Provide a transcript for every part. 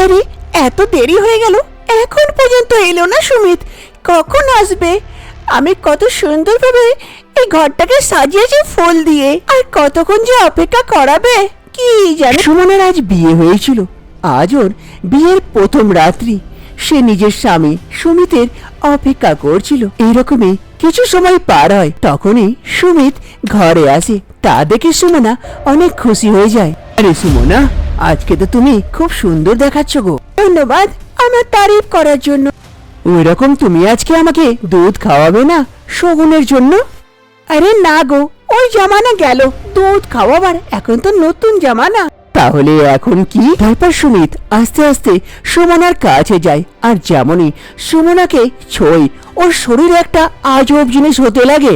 আরে এত দেরি হয়ে গেল। এখন পর্যন্ত এলো না সুমিত। কখন আসবে? আমি কত সুন্দরভাবে এই ঘরটাকে সাজিয়েছি ফুল দিয়ে। আর কতক্ষণ যে অপেক্ষা করাবে কি জানি। সুমনের আজ বিয়ে হয়েছিল। আজ ওর বিয়ের প্রথম রাত্রি। সে নিজের স্বামী সুমিতের অপেক্ষা করছিল। এইরকমই কিছু সময় পার হয় তখনই সুমিত ঘরে আসে। তা দেখে সুমনা অনেক খুশি হয়ে যায়। আরে সুমনা আজকে তো তুমি খুব সুন্দর দেখাচ্ছ গো। ধন্যবাদ আমার তারিফ করার জন্য। ওই রকম তুমি আজকে আমাকে দুধ খাওয়াবে না শগুনের জন্য? আরে না গো, ওই জামানা গেল, দুধ খাওয়াবার এখন তো নতুন জামানা। তাহলে এখন কি? তারপর সুমিত আস্তে আস্তে সুমনার কাছে যায়, আর যেমনই সুমনাকে ছই ওর শরীরে একটা আজব জিনিস হতে লাগে।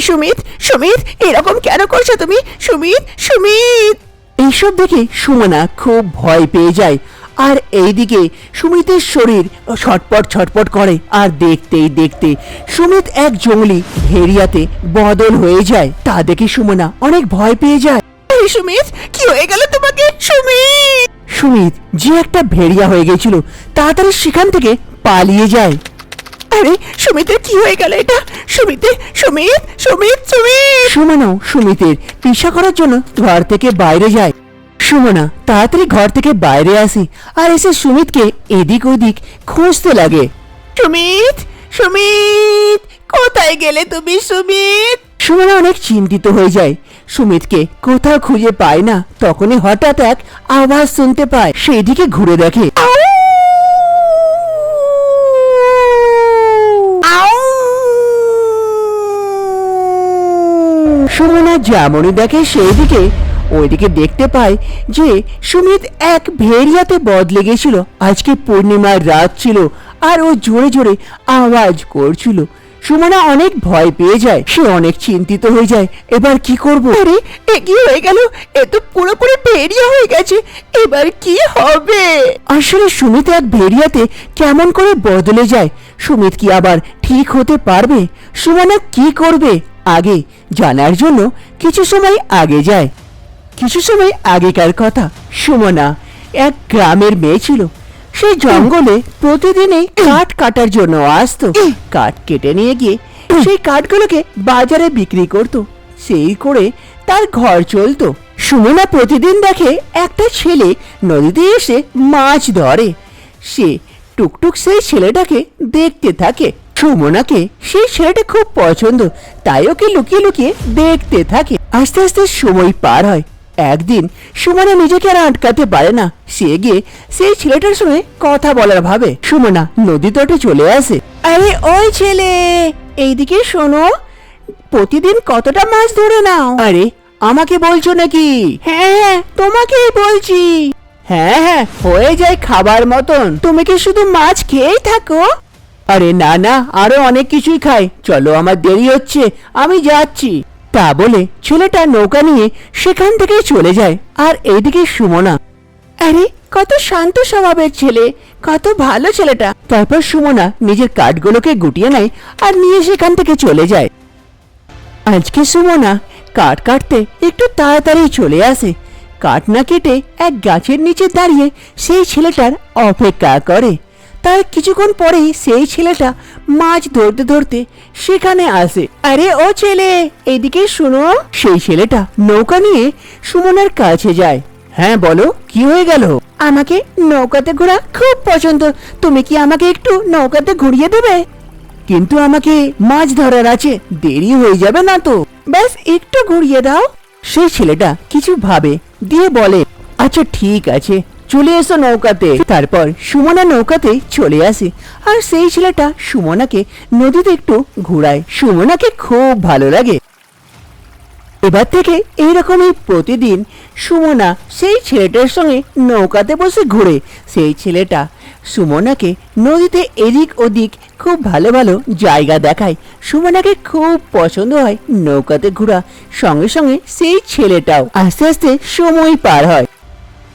সুমিত সুমিত, এরকম কেন করছ তুমি? সুমিত সুমিত! এইসব দেখে সুমনা খুব ভয় পেয়ে যায়। আর এইদিকে সুমিতের শরীর ছটপট ছটপট করে। আর দেখতেই দেখতে সুমিত এক জঙ্গলি ভেরিয়াতে বদল হয়ে যায়। তা দেখে সুমনা অনেক ভয় পেয়ে যায়। সুমিত, কি হয়ে গেল তোমাকে? সুমিত! সুমিত যে একটা ভেড়িয়া হয়ে গেছিল তাড়াতাড়ি সেখান থেকে পালিয়ে যায়। আরে সুমিতের কি হয়ে গেল এটা? সুমিত সুমিত সুমিত সুমনাও সুমিতের পিছা করার জন্য ঘর থেকে বাইরে যায়। সুমনা তাড়াতাড়ি ঘর থেকে বাইরে আসে আর এসে সুমিতকে এদিক ওদিক খুঁজতে লাগে। সুমিত সুমিত! কোথায় গেলে তুমি সুমিত? সুমনা অনেক চিন্তিত হয়ে যায়। সুমিতকে কোথাও খুঁজে পায় না। তখনই হঠাৎ এক আওয়াজ শুনতে পায়। সেই দিকে ঘুরে দেখে! সুমনা যেমনই দেখে সেই দিকে ওইদিকে দেখতে পায় যে সুমিত এক ভেড়িয়াতে বদলে গেছিল আজকে পূর্ণিমার রাত ছিল আর ও জোরে জোরে আওয়াজ করছিল। সুমনা অনেক ভয় পেয়ে যায়। সে অনেক চিন্তিত হয়ে যায়। এবার কি করব? আরে এ কি হয়ে গেল। এ তো পুরোপুরি ভেড়িয়া হয়ে গেছে। এবার কি হবে? আসলে সুমিত এক ভেড়িয়াতে কেমন করে বদলে যায়? সুমিত কি আবার ঠিক হতে পারবে? সুমনা কি করবে? আগে জানার জন্য কিছু সময় আগে যায়। কিছু সময় আগেকার কথা। সুমনা এক গ্রামের মেয়ে ছিল। সেই জঙ্গলে প্রতিদিনই কাঠ কাটার জন্য আসতো। কাঠ কেটে নিয়ে গিয়ে সেই কাঠগুলোকে বাজারে বিক্রি করত। সেই করে তার ঘর চলতো। সুমনা প্রতিদিন দেখে একটা ছেলে নদীতে এসে মাছ ধরে। সে টুকটুক সেই ছেলেটাকে দেখতে থাকে। সুমনাকে সেই ছেলেটা খুব পছন্দ তাই ওকে লুকিয়ে লুকিয়ে দেখতে থাকে। আস্তে আস্তে সময় পার হয়। একদিন সুমনা নিজেকে আর আটকাতে পারে না। সে গিয়ে সেই ছেলেটার সঙ্গে কথা বলার ভাবে। সুমনা নদী তটে চলে আসে। আরে ওই ছেলে, এইদিকে শোনো। প্রতিদিন কতটা মাছ ধরে নাও। আরে, আমাকে বলছো নাকি? হ্যাঁ হ্যাঁ তোমাকেই বলছি। হ্যাঁ হ্যাঁ হয়ে যায় খাবার মতন। তুমি কি শুধু মাছ খেয়েই থাকো? আরে না না, আরও অনেক কিছুই খাই। চলো, আমার দেরি হচ্ছে। আমি যাচ্ছি। তা বলে ছেলেটা নৌকা নিয়ে সেখান থেকে চলে যায়। আর এইদিকে সুমনা। আরে, কত শান্ত স্বভাবের ছেলে, কত ভালো ছেলেটা। তারপর সুমনা নিজের কাঠগুলোকে গুটিয়ে নেয় আর নিয়ে সেখান থেকে চলে যায়। আজকে সুমনা কাঠ কাটতে একটু তাড়াতাড়ি চলে আসে। কাঠ না কেটে এক গাছের নিচে দাঁড়িয়ে সেই ছেলেটার অপেক্ষা করে। তার কিছুক্ষণ পরেই সেই ছেলেটা মাছ ধরতে ধরতে সেখানে আসে। আরে ও ছেলে এইদিকে শুনো। সেই ছেলেটা নৌকা নিয়ে সুমনার কাছে যায়। হ্যাঁ বলো, কি হয়ে গেল? আমাকে নৌকাতে ঘোরা খুব পছন্দ। তুমি কি আমাকে একটু নৌকাতে ঘুরিয়ে দেবে? কিন্তু আমাকে মাছ ধরার আছে, দেরি হয়ে যাবে না তো। ব্যাস, একটু ঘুরিয়ে দাও। সেই ছেলেটা কিছু ভাবে, দিয়ে বলে আচ্ছা ঠিক আছে। চলে এসো নৌকাতে। তারপর সুমনা নৌকাতে চলে আসে। আর সেই ছেলেটা সুমনাকে নদীতে একটু ঘুরায়। সুমনাকে খুব ভালো লাগে। এবার থেকে এইরকমই প্রতিদিন সুমনা সেই ছেলেটার সঙ্গে নৌকাতে বসে ঘুরে। সেই ছেলেটা সুমনাকে নদীতে এদিক ওদিক খুব ভালো ভালো জায়গা দেখায়। সুমনাকে খুব পছন্দ হয় নৌকাতে ঘোরা। সঙ্গে সঙ্গে সেই ছেলেটাও আস্তে আস্তে সময় পার হয়।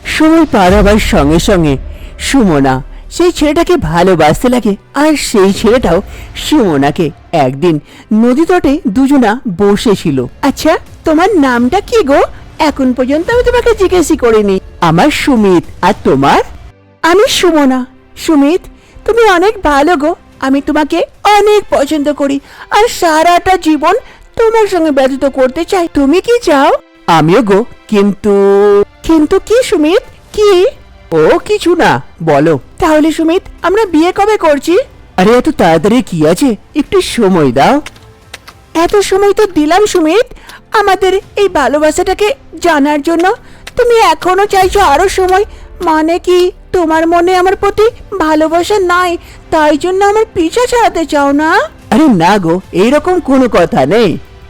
সময় পার হবার সঙ্গে সঙ্গে সুমনা সেই ছেলেটাকে ভালোবাসতে লাগে আর সেই ছেলেটাও সুমনাকে একদিন নদী তটে দুজনা বসেছিল। আচ্ছা তোমার নামটা কি গো? এখন পর্যন্ত আমি তোমাকে জিজ্ঞেসই করিনি। আমার সুমিত, আর তোমার? আমি সুমনা। সুমিত, তুমি অনেক ভালো গো। আমি তোমাকে অনেক পছন্দ করি আর সারাটা জীবন তোমার সঙ্গে ব্যতীত করতে চাই। তুমি কি চাও? আমিও গো, কিন্তু কিন্তু কি সুমিত? কি? ও কিছু না বলো। তাহলে সুমিত আমরা বিয়ে কবে করছি? আরে এত তাড়াতাড়ি কি আছে? একটু সময় দাও। এত সময় তো দিলাম সুমিত। আমাদের এই ভালোবাসাটাকে জানার জন্য তুমি এখনও চাইছো আরও সময়। মানে কি? তোমার মনে আমার প্রতি ভালোবাসা নাই তাই জন্য আমার পিছা ছাড়াতে চাও না? আরে না গো এইরকম কোনো কথা নেই।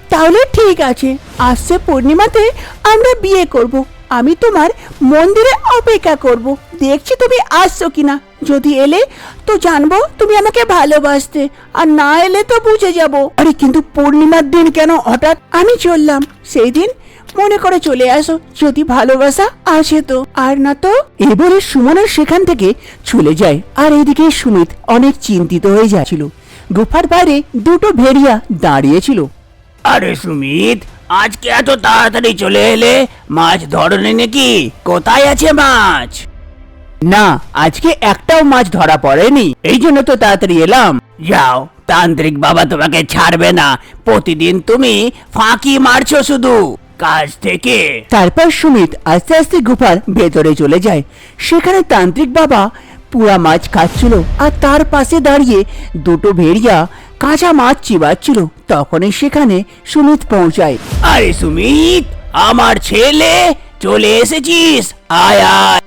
তাহলে ঠিক আছে আসছে পূর্ণিমাতে আমরা বিয়ে করব আমি তোমার মন্দিরে অপেক্ষা করব। দেখছি তুমি আসছো কিনা। যদি এলে তো জানব তুমি আমাকে ভালোবাসতে। আর না এলে তো বুঝে যাব। আরে, কিন্তু পূর্ণিমার দিন কেন হঠাৎ আমি চললাম? সেই দিন মনে করে চলে আসো। যদি ভালোবাসা আসে তো। আর না তো? এবারে সুমনা সেখান থেকে চলে যায়। আর এদিকে সুমিত অনেক চিন্তিত হয়ে যাচ্ছিল। গুফার বাইরে দুটো ভেড়িয়া দাঁড়িয়েছিল আরে সুমিত আজকে এত তাড়াতাড়ি চলে এলে? মাছ ধরনি নাকি? কোথায় আছে মাছ? না আজকে একটাও মাছ ধরা পড়েনি। এই জন্য তো তাড়াতাড়ি এলাম। যাও তান্ত্রিক বাবা তোমাকে ছাড়বে না। প্রতিদিন তুমি ফাঁকি মারছো শুধু। কাজ থেকে। তারপর সুমিত আস্তে আস্তে গুফার ভেতরে চলে যায়। সেখানে তান্ত্রিক বাবা পুরা মাছ খাচ্ছিল আর তার পাশে দাঁড়িয়ে দুটো ভেড়িয়া কাঁচা মাছ চিবাচ্ছিল। তখনই সেখানে সুমিত পৌঁছায়। আরে সুমিত আমার ছেলে চলে এসেছিস। আয় আয়।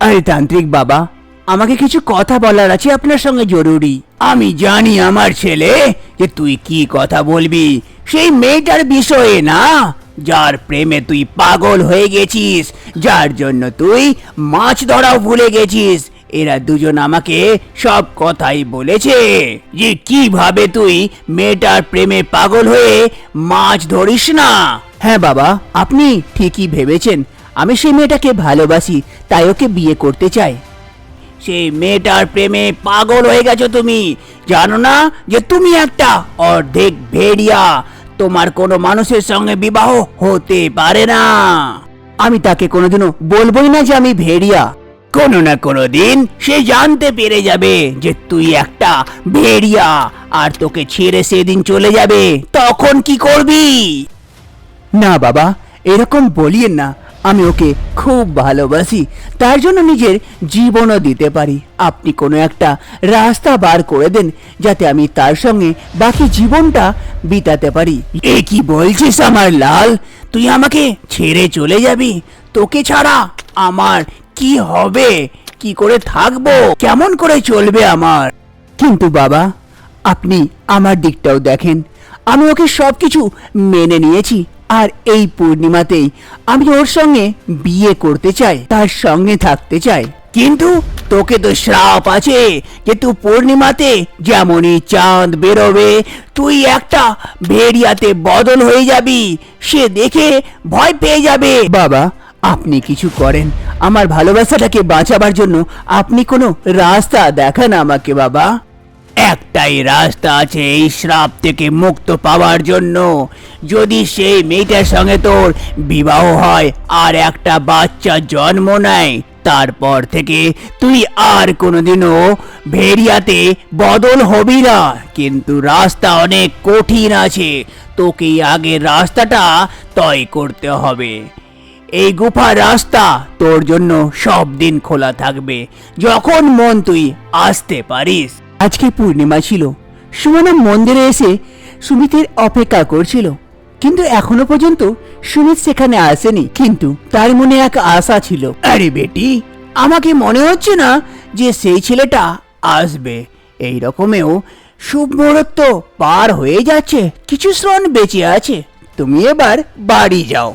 আরে তান্ত্রিক বাবা আমাকে কিছু কথা বলার আছে আপনার সঙ্গে জরুরি। আমি জানি আমার ছেলে যে তুই কি কথা বলবি। সেই মেয়েটার বিষয়ে না যার প্রেমে তুই পাগল হয়ে গেছিস যার জন্য তুই মাছ ধরাও ভুলে গেছিস। এরা দুজন আমাকে সব কথাই বলেছে যে কীভাবে তুই মেয়েটার প্রেমে পাগল হয়ে মাছ ধরিস না? হ্যাঁ বাবা আপনি ঠিকই ভেবেছেন। আমি সেই মেয়েটাকে ভালোবাসি তাই ওকে বিয়ে করতে চাই। সেই মেয়েটার প্রেমে পাগল হয়ে গেছো তুমি। জানো না যে তুমি একটা অর্ধেক ভেড়িয়া। তোমার কোনো মানুষের সঙ্গে বিবাহ হতে পারে না। আমি তাকে কোনোদিনও বলবোই না যে আমি ভেড়িয়া। কোনো না কোনো দিন সে জানতে পেরে যাবে যে তুই একটা ভেড়িয়া আর তোকে ছেড়ে সেদিন চলে যাবে। তখন কি করবি? না বাবা এরকম বলিয়েন না। আমি ওকে খুব ভালোবাসি। তার জন্য নিজের জীবনও দিতে পারি। আপনি কোনো একটা রাস্তা বার করে দেন যাতে আমি তার সঙ্গে বাকি জীবনটা বিতাতে পারি। এ কি বলছিস আমার লাল? তুই আমাকে ছেড়ে চলে যাবি? তোকে ছাড়া আমার কি হবে? কি করে থাকব? কেমন করে চলবে আমার? কিন্তু বাবা, আপনি আমার দিকটাও দেখেন। আমি ওকে সবকিছু মেনে নিয়েছি। আর এই পূর্ণিমাতেই আমি ওর সঙ্গে বিয়ে করতে চাই, তার সঙ্গে থাকতে চাই। কিন্তু তোকে তো শ্রাপ আছে যে তুই পূর্ণিমাতে যেমনই চাঁদ বেরোবে, তুই একটা ভেড়িয়াতে বদল হয়ে যাবি। সে দেখে ভয় পেয়ে যাবে। বাবা, আপনি কিছু করেন। আমার ভালোবাসাটাকে বাঁচাবার জন্য আপনি কোনো রাস্তা দেখান আমাকে, বাবা। একটাই রাস্তা আছে এই শ্রাপ থেকে মুক্ত পাওয়ার জন্য। যদি সেই মেয়েটার সঙ্গে তোর বিবাহ হয় আর একটা বাচ্চা জন্ম নেয়, তারপর থেকে তুই আর কোনোদিনও ভেরিয়াতে বদল হবি না। কিন্তু রাস্তা অনেক কঠিন আছে তোকে আগে রাস্তাটা তয় করতে হবে। এই গুফা রাস্তা তোর জন্য সব দিন খোলা থাকবে, যখন মন তুই আসতে পারিস। আজকে পূর্ণিমা ছিল। সুমনা মন্দিরে এসে সুমিতের অপেক্ষা করছিল। কিন্তু এখনও পর্যন্ত সুমিত সেখানে আসেনি। কিন্তু তার মনে এক আশা ছিল। আরে বেটি, আমাকে মনে হচ্ছে না যে সেই ছেলেটা আসবে। এই রকমেও শুভ মুহূর্ত পার হয়ে যাচ্ছে। কিছু শ্রণ বেঁচে আছে। তুমি এবার বাড়ি যাও।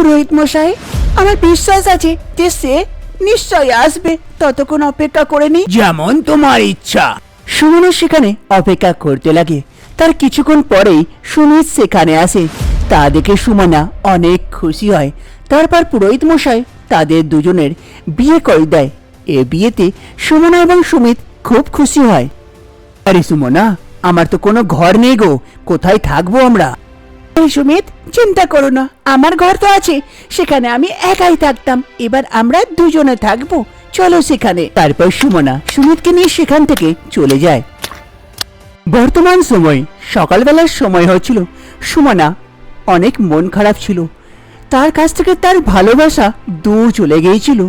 পুরোহিত মশাই আমার বিশ্বাস আছে যে সে নিশ্চয় আসবে। ততক্ষণ অপেক্ষা করে নি। যেমন তোমার ইচ্ছা। সুমনা সেখানে অপেক্ষা করতে লাগে। তার কিছুক্ষণ পরেই সুমিত সেখানে আসে। তা দেখে সুমনা অনেক খুশি হয়। তারপর পুরোহিত মশাই তাদের দুজনের বিয়ে করে দেয়। এ বিয়েতে সুমনা এবং সুমিত খুব খুশি হয়। আরে সুমনা আমার তো কোনো ঘর নেই গো। কোথায় থাকব আমরা? এই সুমিত, চিন্তা করো না, আমার ঘর তো আছে, সেখানে আমি একাই থাকতাম, এবার আমরা দুজনে থাকব, চলো সেখানে। তারপর সুমনা সুমিতকে নিয়ে সেখান থেকে চলে যায়। বর্তমান সময়, সকালবেলার সময় হচ্ছিল সুমনা অনেক মন খারাপ ছিল। তার কাছ থেকে তার ভালোবাসা দূর চলে গিয়েছিল।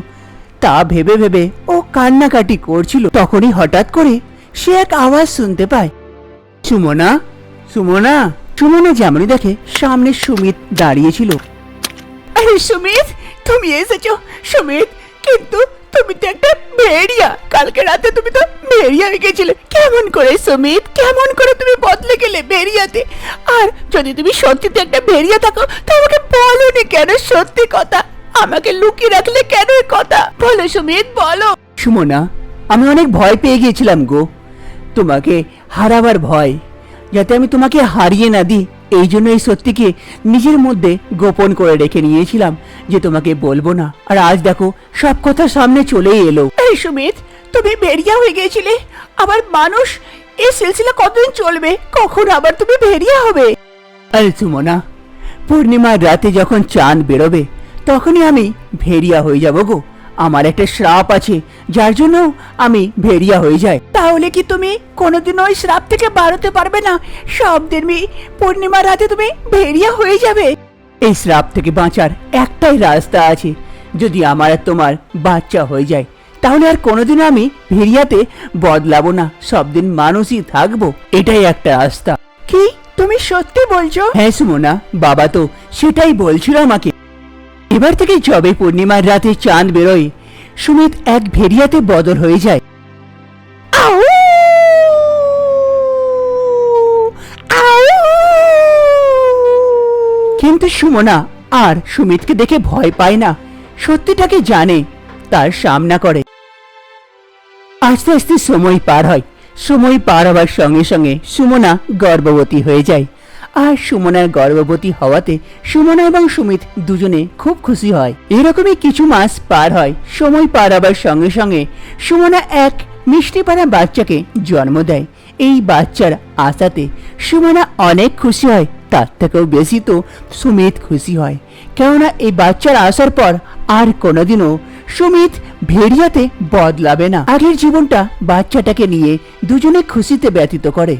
তা ভেবে ভেবে ও কান্নাকাটি করছিল। তখনই হঠাৎ করে সে এক আওয়াজ শুনতে পায়। সুমনা সুমনা সুমনা যেমনই দেখে সামনে সুমিত দাঁড়িয়েছিল। আরে সুমিত তুমি এসেছ। সুমিত কিন্তু তুমি তো একটা ভেড়িয়া। কালকে রাতে তুমি তো ভেড়িয়া হয়ে গেছিলে। কেমন করে সুমিত কেমন করে তুমি বদলে গেলে ভেড়িয়াতে? আর যদি তুমি সত্যিতে একটা ভেড়িয়া থাকো তো আমাকে বলো নি কেন সত্যি কথা? আমাকে লুকিয়ে রাখলে কেন কথা? বলো সুমিত বলো। সুমনা আমি অনেক ভয় পেয়ে গিয়েছিলাম গো। তোমাকে হারাবার ভয় যাতে আমি তোমাকে হারিয়ে না দিই। এই জন্য এই সত্যিকে নিজের মধ্যে গোপন করে রেখে নিয়েছিলাম যে তোমাকে বলব না। আর আজ দেখো সব কথা সামনে চলেই এলো। এই সুমিত তুমি ভেড়িয়া হয়ে গিয়েছিলে। আবার মানুষ এই সিলসিলা কতদিন চলবে? কখন আবার তুমি ভেড়িয়া হবে? আরে সুমনা পূর্ণিমার রাতে যখন চাঁদ বেরোবে তখনই আমি ভেড়িয়া হয়ে যাব গো। আমার একটা শ্রাপ আছে যার জন্য আমি ভেড়িয়া হয়ে যাই। তাহলে কি তুমি কোনোদিন ওই শ্রাপ থেকে বাড়তে পারবে না? সব দিনই পূর্ণিমার রাতে তুমি ভেড়িয়া হয়ে যাবে। এই শ্রাপ থেকে বাঁচার একটাই রাস্তা আছে। যদি আমার আর তোমার বাচ্চা হয়ে যায় তাহলে আর কোনোদিনও আমি ভেরিয়াতে বদলাবো না। সব দিন মানুষই থাকব। এটাই একটা রাস্তা। কি? তুমি সত্যি বলছো? হ্যাঁ সুমনা বাবা তো সেটাই বলছিল আমাকে। এবার থেকে যবে পূর্ণিমার রাতে চাঁদ বেরোয় সুমিত এক ভেরিয়াতে বদল হয়ে যায়! কিন্তু সুমনা আর সুমিতকে দেখে ভয় পায় না। সত্যিটাকে জানে? তার সামনা করে। আস্তে আস্তে সময় পার হয়। সময় পার হওয়ার সঙ্গে সঙ্গে সুমনা গর্ভবতী হয়ে যায়। আর সুমনার গর্ভবতী হওয়াতে সুমনা এবং সুমিত দুজনে খুব খুশি হয়। এরকমই কিছু মাস পার হয়, সময় পার হবার সঙ্গে সঙ্গে সুমনা এক মিষ্টি পাড়া বাচ্চাকে জন্ম দেয়। এই বাচ্চার আশাতে সুমনা অনেক খুশি হয়, তার থেকেও বেশি তো সুমিত খুশি হয়। কেননা এই বাচ্চার আসার পর আর কোনোদিনও সুমিত ভেড়িয়াতে বদলাবে না। আগের জীবনটা বাচ্চাটাকে নিয়ে দুজনে খুশিতে ব্যতীত করে।